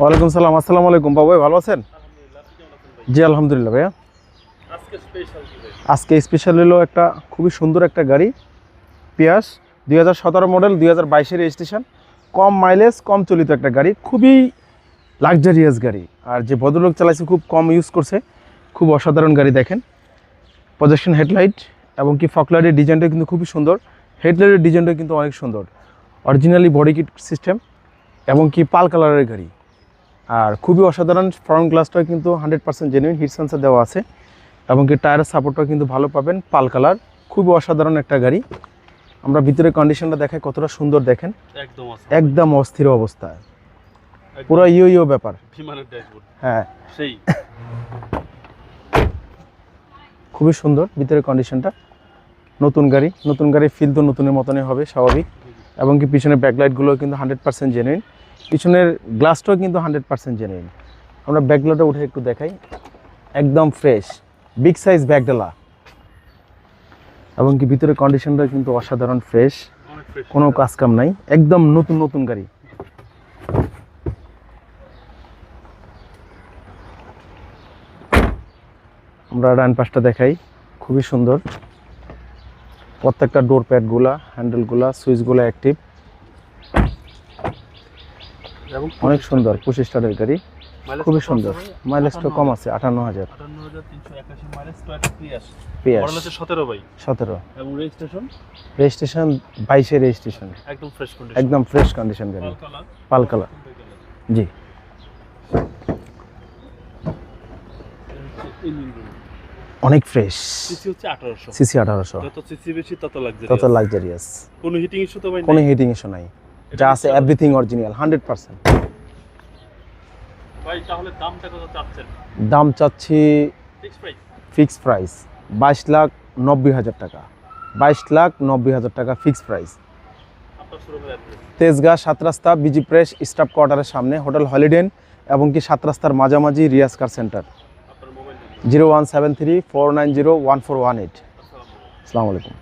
ওয়ালাইকুম সালাম আসসালামু আলাইকুম। বাবু ভাই ভালো আছেন? জি আলহামদুলিল্লাহ ভাইয়া। স্পেশাল আজকে স্পেশাল হলো একটা খুবই সুন্দর একটা গাড়ি পিয়াস দুই হাজার সতেরো মডেল দুই হাজার বাইশের রেজিস্ট্রেশন কম মাইলেজ কম চলিত একটা গাড়ি খুবই লাক্সারিয়াস গাড়ি। আর যে ভদ্রলোক চালাইছে খুব কম ইউজ করছে। খুব অসাধারণ গাড়ি দেখেন। প্রজেকশন হেডলাইট এবং কি ফকলাইটের ডিজাইনটা কিন্তু খুবই সুন্দর। হেডলাইটের ডিজাইনটা কিন্তু অনেক সুন্দর। অরিজিনালি বডি কিট সিস্টেম এবং কি পাল কালারের গাড়ি। আর খুবই অসাধারণ ফ্রন্ট গ্লাসটা কিন্তু hundred percent genuine heat sensor দেওয়া আছে এবং কি টায়ারের সাপোর্টটা কিন্তু ভালো পাবেন পাল কালার খুবই অসাধারণ একটা গাড়ি। আমরা ভিতরে কন্ডিশনটা দেখাই কতটা সুন্দর দেখেন। একদম একদম অস্থির অবস্থায় পুরো ইও ইও ব্যাপার। বিমানের ড্যাশবোর্ড হ্যাঁ। সেই। খুবই সুন্দর ভিতরে কন্ডিশনটা নতুন গাড়ি নতুন গাড়ি ফিল তো নতুনের মতনই হবে স্বাভাবিক। এবং কি পিছনের ব্যাকলাইটগুলো কিন্তু হান্ড্রেড পার্সেন্ট জেনুইন পিছনের গ্লাসটাও কিন্তু হান্ড্রেড পার্সেন্ট জেনুইন আমরা ব্যাকলাইটটা উঠে একটু দেখাই। একদম ফ্রেশ বিগ সাইজ ব্যাকডালা এবং কি ভিতরে কন্ডিশনটা কিন্তু অসাধারণ ফ্রেশ কোনো কাজ কাম নাই। একদম নতুন নতুন গাড়ি। আমরা ডান পাশটা দেখাই। খুবই সুন্দর। প্রত্যেকটা ডোর প্যাডগুলা হ্যান্ডেলগুলা সুইচগুলো অ্যাক্টিভ অনেক সুন্দর পঁচিশ স্টারের গাড়ি খুবই সুন্দর? মাইলেজটা কম আছে আটান্ন হাজার। সতেরো সতেরো। এবং রেজিস্ট্রেশন রেজিস্ট্রেশন বাইশে রেজিস্ট্রেশন একদম ফ্রেশ কন্ডিশন একদম ফ্রেশ কন্ডিশন গাড়ি। Pearl colour. জি। অনেক ফ্রেশ সিসি হচ্ছে আঠারোশো। সিসি আঠারোশো। যত সিসি বেশি তত লাগছে তত লাক্সারিয়াস কোনো হিটিং ইস্যু তো ভাই কোনো? হিটিং ইস্যু নাই। যা আছে এভরিথিং অরিজিনাল হান্ড্রেড পার্সেন্ট দাম চাচ্ছি ফিক্স প্রাইস বাইশ লাখ নব্বই হাজার টাকা। বাইশ লাখ নব্বই হাজার টাকা ফিক্স প্রাইস তেজগাঁ সাত রাস্তা বিজি প্রেস স্টাফ কোয়ার্টারের সামনে হোটেল হলিডেন এবং কি সাত রাস্তার মাঝামাঝি Riaz car centre. Zero one seven three four nine zero one four one eight. আসসালামু আলাইকুম।